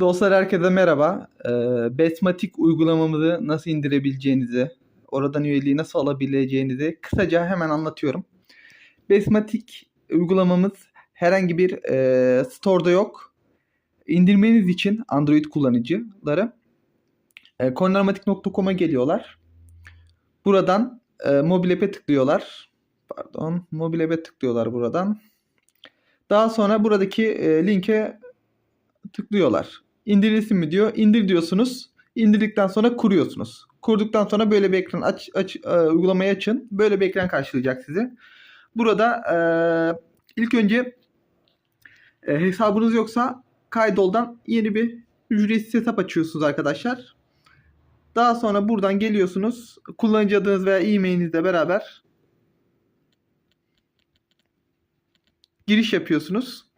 Dostlar herkese merhaba. Ee, Besmatik uygulamamızı nasıl indirebileceğinizi, oradan üyeliği nasıl alabileceğinizi kısaca hemen anlatıyorum. Besmatik uygulamamız herhangi bir e, store'da yok. İndirmeniz için Android kullanıcıları e, coinarmatic.com'a geliyorlar. Buradan e, mobil app'e tıklıyorlar. Pardon, mobil app'e tıklıyorlar buradan. Daha sonra buradaki e, linke tıklıyorlar. İndirilsin mi diyor. İndir diyorsunuz. İndirdikten sonra kuruyorsunuz. Kurduktan sonra böyle bir ekran aç, aç e, uygulamayı açın. Böyle bir ekran karşılayacak sizi. Burada e, ilk önce e, hesabınız yoksa kaydoldan yeni bir ücretsiz hesap açıyorsunuz arkadaşlar. Daha sonra buradan geliyorsunuz. Kullanıcı adınız veya e-mailinizle beraber giriş yapıyorsunuz.